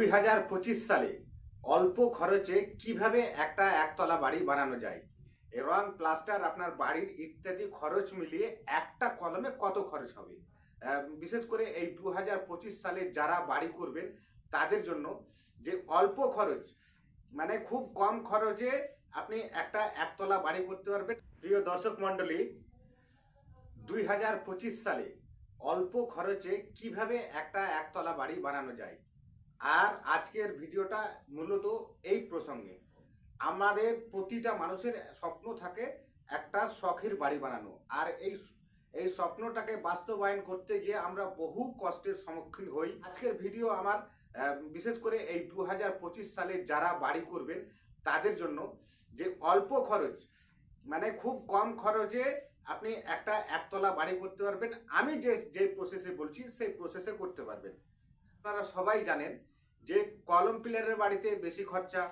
দুই হাজার পঁচিশ সালে অল্প খরচে কীভাবে একটা একতলা বাড়ি বানানো যায় রং প্লাস্টার আপনার বাড়ির ইত্যাদি খরচ মিলিয়ে একটা কলমে কত খরচ হবে? বিশেষ করে এই দু হাজার পঁচিশ সালে যারা বাড়ি করবেন, তাদের জন্য যে অল্প খরচ মানে খুব কম খরচে আপনি একটা একতলা বাড়ি করতে পারবেন। প্রিয় দর্শক মণ্ডলী, দুই হাজার পঁচিশ সালে অল্প খরচে কীভাবে একটা একতলা বাড়ি বানানো যায়? আর আজকের ভিডিওটা মূলত এই প্রসঙ্গে। আমাদের প্রতিটা মানুষের স্বপ্ন থাকে একটা শখের বাড়ি বানানো। আর এই এই স্বপ্নটাকে বাস্তবায়ন করতে গিয়ে আমরা বহু কষ্টের সম্মুখীন হই। আজকের ভিডিও আমার বিশেষ করে এই দু হাজার পঁচিশ সালে যারা বাড়ি করবেন, তাদের জন্য যে অল্প খরচ মানে খুব কম খরচে আপনি একটা একতলা বাড়ি করতে পারবেন। আমি যে যে প্রসেসে বলছি, সেই প্রসেসে করতে পারবেন। আপনারা সবাই জানেন যে কলম পিলারের বাড়িতে বেশি খরচা,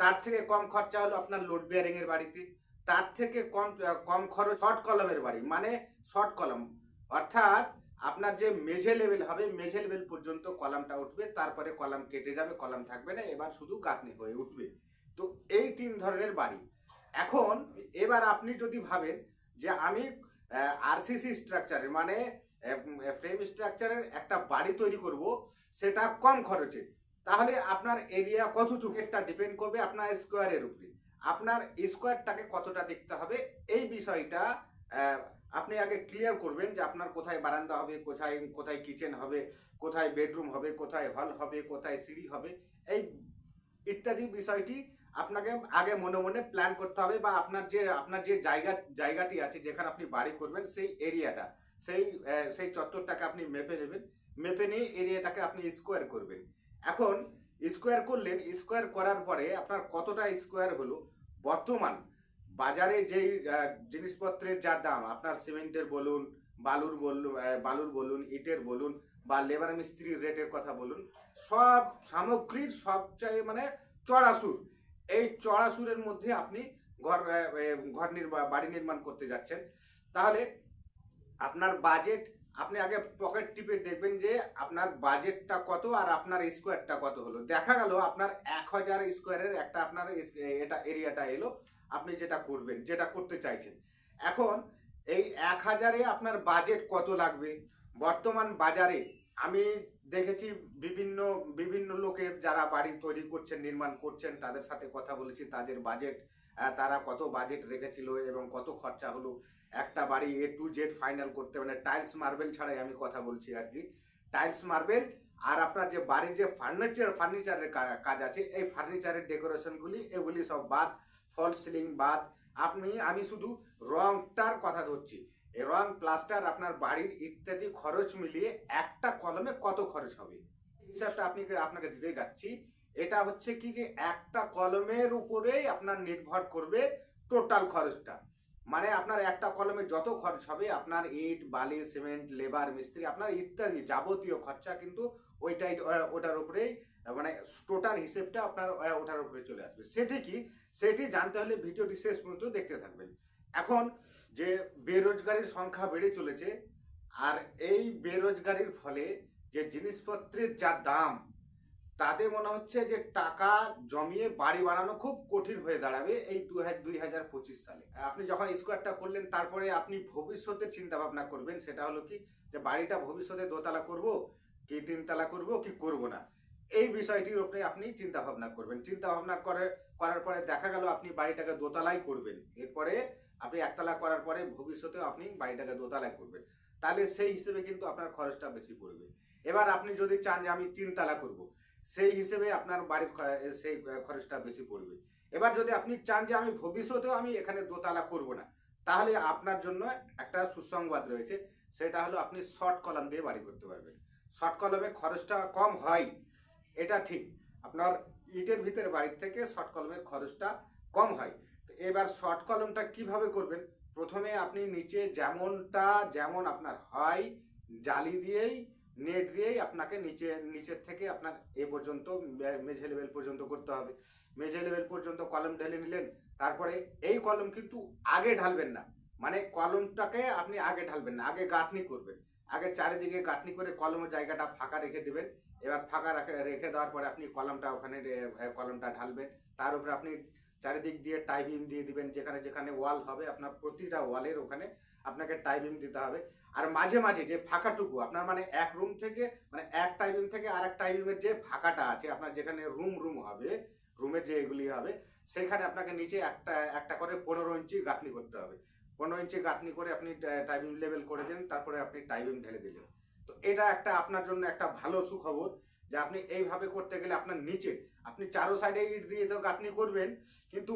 তার থেকে কম খরচা হলো আপনার লোড বিয়ারিং এর বাড়িতে। তার থেকে কম কম খরচ শর্ট কলমের বাড়ি মানে শর্ট কলম অর্থাৎ আপনার যে মেঝে লেভেল হবে মেঝে লেভেল পর্যন্ত কলামটা উঠবে, তারপরে কলাম কেটে যাবে কলাম থাকবে না, এবার শুধু গাঁথনি হয়ে উঠবে। তো এই তিন ধরনের বাড়ি। এখন এবার আপনি যদি ভাবেন যে আমি আরসিসি স্ট্রাকচারের মানে ফ্রেম স্ট্রাকচারের একটা বাড়ি তৈরি করব, সেটা কম খরচে। তাহলে আপনার এরিয়া কতটুকু একটা ডিপেন্ড করবে আপনার স্কোয়ারের উপরে। আপনার স্কোয়ারটাকে কতটা দেখতে হবে, এই বিষয়টা আপনি আগে ক্লিয়ার করবেন যে আপনার কোথায় বারান্দা হবে, কোথায় কোথায় কিচেন হবে, কোথায় বেডরুম হবে, কোথায় হল হবে, কোথায় সিঁড়ি হবে, এই ইত্যাদি বিষয়টি আপনাকে আগে মনে মনে প্ল্যান করতে হবে বা আপনার যে আপনার যে জায়গা, জায়গাটি আছে যেখানে আপনি বাড়ি করবেন সেই এরিয়াটা সেই সেই চত্বরটাকে আপনি মেপে নেবেন। মেপে নিয়ে এরিয়াটাকে আপনি স্কোয়ার করবেন। এখন স্কোয়ার করলেন, স্কোয়ার করার পরে আপনার কতটা স্কোয়ার হলো? বর্তমান বাজারে যেই জিনিসপত্রের যা দাম, আপনার সিমেন্টের বলুন, বালুর বলুন বালুর বলুন, ইটের বলুন বা লেবার মিস্ত্রির রেটের কথা বলুন, সব সামগ্রীর সবচেয়ে মানে চড়াসুর। এই চড়াসুরের মধ্যে আপনি ঘর ঘর নির্মাণ বাড়ি নির্মাণ করতে যাচ্ছেন। তাহলে আপনার বাজেট আপনি আগে পকেট টিপে দেখবেন যে আপনার বাজেটটা কত আর আপনার স্কোয়ারটা কত হলো। দেখা গেল আপনার এক হাজার স্কোয়ারের একটা আপনার এটা এরিয়াটা এলো, আপনি যেটা করবেন, যেটা করতে চাইছেন। এখন এই এক হাজারে আপনার বাজেট কত লাগবে? বর্তমান বাজারে আমি দেখেছি বিভিন্ন বিভিন্ন লোকের যারা বাড়ি তৈরি করছেন, নির্মাণ করছেন, তাদের সাথে কথা বলেছি, তাদের বাজেট তারা কত বাজেট রেখেছিল এবং কত খরচা হলো, একটা বাড়ি এ টু জেড ফাইনাল করতে মানে টাইলস মার্বেল ছাড়াই আমি কথা বলছি আর কি। টাইলস মার্বেল আর আপনার যে বাড়ির যে ফার্নিচার ফার্নিচারের কাজ আছে, এই ফার্নিচারের ডেকোরেশনগুলি এগুলি সব বাদ ফল সিলিং বাদ। আপনি, আমি শুধু রংটার কথা ধরছি। রং প্লাস্টার আপনার বাড়ির ইত্যাদি খরচ মিলিয়ে একটা কলমে কত খরচ হবে? হিসাবটা আপনি আপনাকে দিতে যাচ্ছি। এটা হচ্ছে কি যে একটা কলমের উপরেই আপনার নির্ভর করবে টোটাল খরচটা। মানে আপনার একটা কলমে যত খরচ হবে, আপনার ইট, বালি, সিমেন্ট, লেবার, মিস্ত্রি, আপনার ইত্যাদি যাবতীয় খরচা কিন্তু ওইটাই ওটার উপরেই মানে টোটাল হিসেবটা আপনার ওটার উপরে চলে আসবে। সেটি কি? সেটি জানতে হলে ভিডিওটি শেষ পর্যন্ত দেখতে থাকবেন। এখন যে বেরোজগারির সংখ্যা বেড়ে চলেছে, আর এই বেরোজগারির ফলে যে জিনিসপত্রের যা দাম তাতে মনে হচ্ছে যে টাকা জমিয়ে বাড়ি বানানো খুব কঠিন হয়ে দাঁড়াবে এই দু দুই হাজার পঁচিশ সালে। আপনি যখন স্কোয়ারটা করলেন, তারপরে আপনি ভবিষ্যতের চিন্তা ভাবনা করবেন। সেটা হলো কি, যে বাড়িটা ভবিষ্যতে দোতলা করব কি তিনতলা করব কি করব না? এই বিষয়টির উপরে আপনি চিন্তা ভাবনা করবেন। চিন্তা ভাবনা করে, করার পরে দেখা গেল আপনি বাড়িটাকে দোতলাই করবেন। এরপরে আপনি একতলা করার পরে ভবিষ্যতেও আপনি বাড়িটাকে দোতলায় করবেন। তাহলে সেই হিসেবে কিন্তু আপনার খরচটা বেশি পড়বে। এবার আপনি যদি চান যে আমি তিনতলা করব সেই হিসেবে আপনার বাড়ির সেই খরচটা বেশি পড়বে। এবার যদি আপনি চান যে আমি ভবিষ্যতেও আমি এখানে দোতলা করব না, তাহলে আপনার জন্য একটা সুসংবাদ রয়েছে, সেটা হলো আপনি শর্ট কলাম দিয়ে বাড়ি করতে পারবেন। শর্ট কলমে খরচটা কম হয়, এটা ঠিক। আপনার ইটের ভিতরে বাড়ির থেকে শর্ট কলমের খরচটা কম হয়। তো এবার শর্ট কলমটা কীভাবে করবেন? প্রথমে আপনি নিচে যেমনটা, যেমন আপনার হয়, জালি দিয়েই নেট দিয়েই আপনাকে নিচে, নিচের থেকে আপনার এ পর্যন্ত মেঝে লেভেল পর্যন্ত করতে হবে। মেঝে লেভেল পর্যন্ত কলম ঢেলে নিলেন, তারপরে এই কলম কিন্তু আগে ঢালবেন না। মানে কলমটাকে আপনি আগে ঢালবেন না, আগে গাঁথনি করবেন। আগে চারিদিকে গাঁথনি করে কলমের জায়গাটা ফাঁকা রেখে দেবেন। এবার ফাঁকা রাখে, রেখে দেওয়ার পরে আপনি কলমটা ওখানে কলমটা ঢালবেন। তার উপরে আপনি চারিদিক দিয়ে টাইবিম দিয়ে দিবেন, যেখানে যেখানে ওয়াল হবে, আপনার প্রতিটা ওয়ালের ওখানে আপনাকে টাইবিম দিতে হবে। আর মাঝে মাঝে যে ফাঁকাটুকু, আপনার মানে এক রুম থেকে মানে এক টাইবিম থেকে আর এক টাইবিমের যে ফাঁকাটা আছে, আপনার যেখানে রুম রুম হবে রুমের যে এগুলি হবে, সেখানে আপনাকে নিচে একটা একটা করে পনেরো ইঞ্চি গাঁথনি করতে হবে। পনেরো ইঞ্চি গাঁথনি করে আপনি টাইবিম লেভেল করে দিন, তারপরে আপনি টাইবিম ঢেলে দিলেন। তো এটা একটা আপনার জন্য একটা ভালো সুখবর। যে আপনি এইভাবে করতে গেলে আপনার নিচে, আপনি চারো সাইডে ইট দিয়ে তো গাঁথনি করবেন, কিন্তু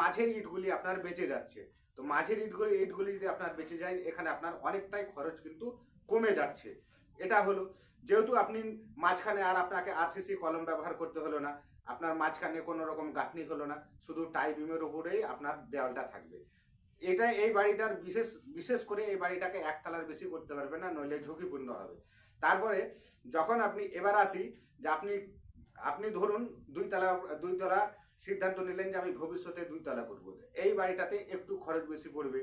মাঝের ইটগুলি আপনার বেঁচে যাচ্ছে। তো মাঝের ইটগুলি ইটগুলি যদি আপনার বেঁচে যায়, এখানে আপনার অনেকটাই খরচ কিন্তু কমে যাচ্ছে। এটা হলো, যেহেতু আপনি মাঝখানে আর আপনাকে আরসিসি কলম ব্যবহার করতে হলো না, আপনার মাঝখানে কোনো রকম গাঁথনি হলো না, শুধু টাই বিমের উপরেই আপনার দেওয়ালটা থাকবে। এটা এই বাড়িটার বিশেষ বিশেষ করে এই বাড়িটাকে একতলার বেশি করতে পারবে না, নইলে ঝুঁকিপূর্ণ হবে। তারপরে যখন আপনি এবার আসি যে আপনি আপনি ধরুন দুই তলা দুই তলা সিদ্ধান্ত নিলেন যে আমি ভবিষ্যতে দুই তলা করব। এই বাড়িটাতে একটু খরচ বেশি পড়বে।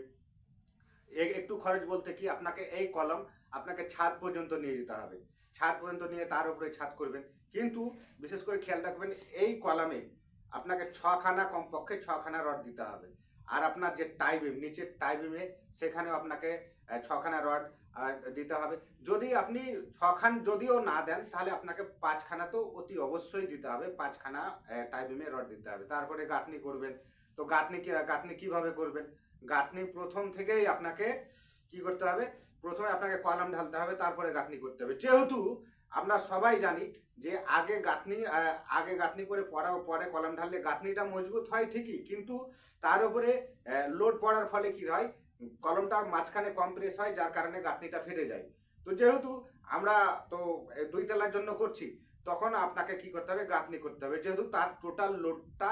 একটু খরচ বলতে কি আপনাকে এই কলম, আপনাকে ছাদ পর্যন্ত নিয়ে যেতে হবে। ছাদ পর্যন্ত নিয়ে তার উপরে ছাদ করবেন। কিন্তু বিশেষ করে খেয়াল রাখবেন, এই কলামে আপনাকে ছখানা কমপক্ষে ছখানা রড দিতে হবে। আর আপনার যে টাইবিম, নিচের টাইবিমে সেখানেও আপনাকে ছখানা রড দিতে হবে। যদি আপনি ছখান যদিও না দেন, তাহলে আপনাকে পাঁচখানা তো অতি অবশ্যই দিতে হবে। পাঁচখানা টাইবিমে রড দিতে হবে। তারপরে গাঁথনি করবেন। তো গাঁথনি গাঁথনি কীভাবে করবেন? গাঁথনি প্রথম থেকেই আপনাকে কি করতে হবে? প্রথমে আপনাকে কলাম ঢালতে হবে, তারপরে গাঁথনি করতে হবে। যেহেতু আমরা সবাই জানি যে আগে গাঁথনি আগে গাঁথনি করে পড়া পরে কলাম ঢাললে গাঁথনিটা মজবুত হয় ঠিকই, কিন্তু তার উপরে লোড পড়ার ফলে কি হয়? কলমটা মাঝখানে কম্প্রেস হয়, যার কারণে গাঁথনিটা ফেটে যায়। তো যেহেতু আমরা তো দুই তলার জন্য করছি, তখন আপনাকে কি করতে হবে? গাঁথনি করতে হবে। যেহেতু তার টোটাল লোডটা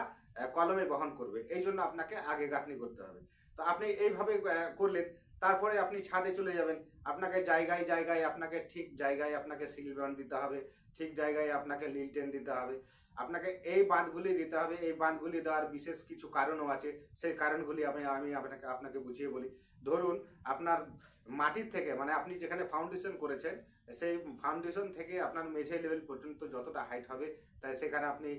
কলমে বহন করবে, এই জন্য আপনাকে আগে গাঁথনি করতে হবে। তো আপনি এইভাবে করলেন, তারপরে আপনি ছাদে চলে যাবেন। আপনাকে জায়গায় জায়গায়, আপনাকে ঠিক জায়গায় আপনাকে সিল দিতে হবে। ঠিক জায়গায় আপনাকে লিলটেন দিতে হবে। আপনাকে এই বাঁধগুলি দিতে হবে। এই বাঁধগুলি দেওয়ার বিশেষ কিছু কারণও আছে। সেই কারণগুলি আমি আমি আপনাকে আপনাকে বুঝিয়ে বলি। ধরুন, আপনার মাটির থেকে মানে আপনি যেখানে ফাউন্ডেশন করেছেন, সেই ফাউন্ডেশন থেকে আপনার মেঝে লেভেল পর্যন্ত যতটা হাইট হবে, তাই সেখানে আপনি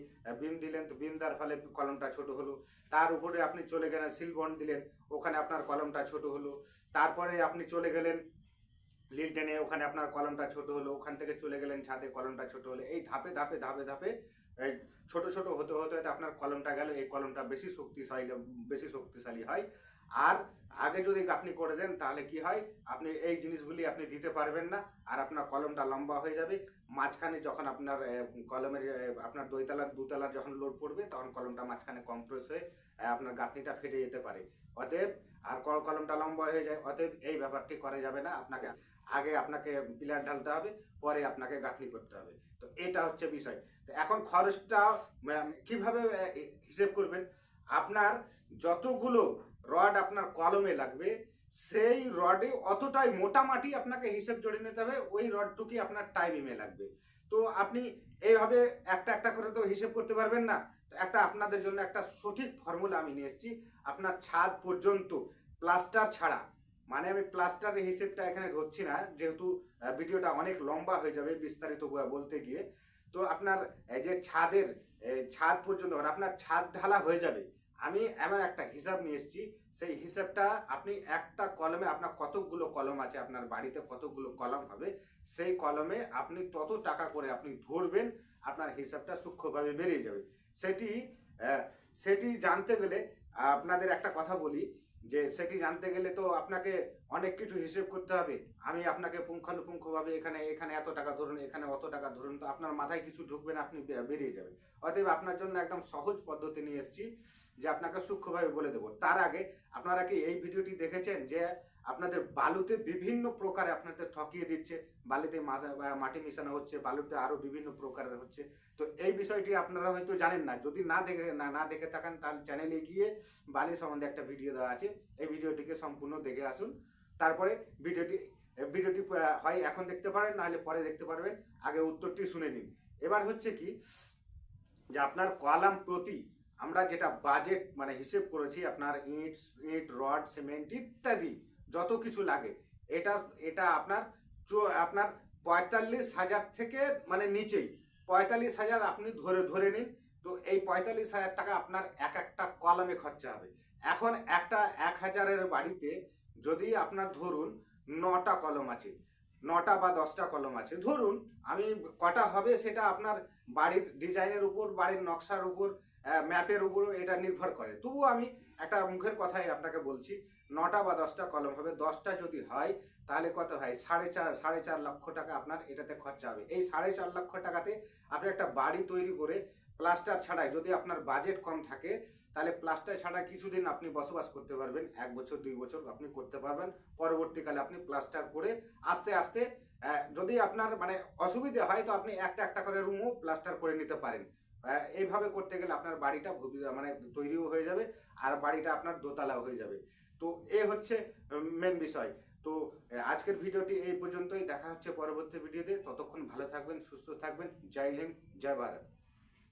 বিম দিলেন। তো বিম দেওয়ার ফলে কলমটা ছোট হলো। তার উপরে আপনি চলে গেলেন সিলবন দিলেন। ওখানে আপনার কলমটা ছোট হলো। তারপরে আপনি চলে গেলেন লিলটেনে ওখানে আপনার কলমটা ছোট হলো, ওখান থেকে চলে গেলেন ছাদে, কলমটা ছোট হলো। এই ধাপে ধাপে ধাপে ধাপে ছোট ছোট হতে হতে হতে আপনার কলমটা গেল। এই কলমটা বেশি শক্তিশালী বেশি শক্তিশালী হয়। আর আগে যদি গাঁথনি করে দেন, তাহলে কি হয়? আপনি এই জিনিসগুলি আপনি দিতে পারবেন না, আর আপনার কলমটা লম্বা হয়ে যাবে। মাঝখানে যখন আপনার কলমের আপনার দইতলার, দুতলার যখন লোড পড়বে, তখন কলমটা মাঝখানে কম্প্রেস হয়ে আপনার গাঁথনিটা ফেটে যেতে পারে। অতএব, আর কল- কলমটা লম্বা হয়ে যায়, অতএব এই ব্যাপারটি করা যাবে না। আপনাকে আগে আপনাকে পিলার ঢালতে হবে, পরে আপনাকে গাঁথনি করতে হবে। তো এটা হচ্ছে বিষয়। তো এখন খরচটা কীভাবে হিসেব করবেন? আপনার যতগুলো রড আপনার কলমে লাগবে, সেই রডে অতটাই মোটামাটি আপনাকে হিসেব জড়ে নিতে হবে, ওই রডটুকুই আপনার টাইমিংয়ে লাগবে। তো আপনি এইভাবে একটা একটা করে তো হিসেব করতে পারবেন না। তো একটা আপনাদের জন্য একটা সঠিক ফর্মুলা আমি নিয়ে এসেছি। আপনার ছাদ পর্যন্ত, প্লাস্টার ছাড়া। মানে আমি প্লাস্টারের হিসেবটা এখানে ধরছি না, যেহেতু ভিডিওটা অনেক লম্বা হয়ে যাবে বিস্তারিত বলতে গিয়ে। তো আপনার যে ছাদের ছাদ পর্যন্ত মানে আপনার ছাদ ঢালা হয়ে যাবে। আমি এমন একটা হিসাব নিয়ে এসেছি, সেই হিসাবটা আপনি একটা কলমে, আপনার কতগুলো কলম আছে আপনার বাড়িতে কতগুলো কলম হবে, সেই কলমে আপনি তত টাকা করে আপনি ধরবেন, আপনার হিসাবটা সূক্ষ্মভাবে বেরিয়ে যাবে। সেটি সেটি জানতে গেলে আপনাদের একটা কথা বলি যে সেটি জানতে গেলে তো আপনাকে অনেক কিছু হিসেব করতে হবে। আমি আপনাকে পুঙ্খানুপুঙ্খভাবে এখানে এখানে এত টাকা ধরুন, এখানে অত টাকা ধরুন, তো আপনার মাথায় কিছু ঢুকবে না, আপনি বেরিয়ে যাবে অতএব আপনার জন্য একদম সহজ পদ্ধতি নিয়ে এসেছি যে আপনাকে সূক্ষ্মভাবে বলে দেবো। তার আগে আপনারা কি এই ভিডিওটি দেখেছেন যে আপনাদের বালুতে বিভিন্ন প্রকারে আপনাদের ঠকিয়ে দিচ্ছে? বালিতে মাটি মিশানো হচ্ছে, বালুতে আরও বিভিন্ন প্রকারের হচ্ছে। তো এই বিষয়টি আপনারা হয়তো জানেন না। যদি না দেখে না দেখে থাকেন, তাহলে চ্যানেলে গিয়ে বালি সম্বন্ধে একটা ভিডিও দেওয়া আছে। এই ভিডিওটিকে সম্পূর্ণ দেখে আসুন। তারপরে ভিডিওটি ভিডিওটি হয় এখন দেখতে পারেন, নাহলে পরে দেখতে পারবেন। আগে উত্তরটি শুনে নিন। এবার হচ্ছে কি, যে আপনার কলাম প্রতি আমরা যেটা বাজেট মানে হিসেব করেছি, আপনার ইট ইট, রড সিমেন্ট ইত্যাদি, যত কিছু লাগে, এটা এটা আপনার আপনার পঁয়তাল্লিশ হাজার থেকে মানে নিচেই, পঁয়তাল্লিশ হাজার আপনি ধরে ধরে নিন। তো এই পঁয়তাল্লিশ হাজার টাকা আপনার এক একটা কলমে খরচা হবে। এখন একটা এক হাজারের বাড়িতে যদি আপনার ধরুন নটা কলম আছে, নটা বা দশটা কলম আছে, ধরুন আমি কটা হবে সেটা আপনার বাড়ির ডিজাইনের উপর, বাড়ির নকশার উপর ম্যাপের উপর এটা নির্ভর করে। তবুও আমি একটা মুখের কথাই আপনাকে বলছি, নটা বা দশটা কলম হবে, দশটা যদি হয় তাহলে কত হয়? সাড়ে চার সাড়ে চার লক্ষ টাকা আপনার এটাতে খরচা হবে। এই সাড়ে চার লক্ষ টাকাতে আপনি একটা বাড়ি তৈরি করে, প্লাস্টার ছাড়াই যদি আপনার বাজেট কম থাকে তাহলে প্লাস্টার ছাড়া কিছুদিন আপনি বসবাস করতে পারবেন, এক বছর, দুই বছর আপনি করতে পারবেন। পরবর্তীকালে আপনি প্লাস্টার করে আস্তে আস্তে যদি আপনার মানে অসুবিধা হয় তো আপনি একটা একটা করে রুমও প্লাস্টার করে নিতে পারেন। এইভাবে করতে গেলে আপনার বাড়িটা মানে তৈরিও হয়ে যাবে আর বাড়িটা আপনার দোতলা হয়ে যাবে। তো এ হচ্ছে মেন বিষয়। তো আজকের ভিডিওটি এই পর্যন্তই। দেখা হচ্ছে পরবর্তী ভিডিওতে। ততক্ষণ ভালো থাকবেন, সুস্থ থাকবেন। জয় হিন্দ, জয় ভারত।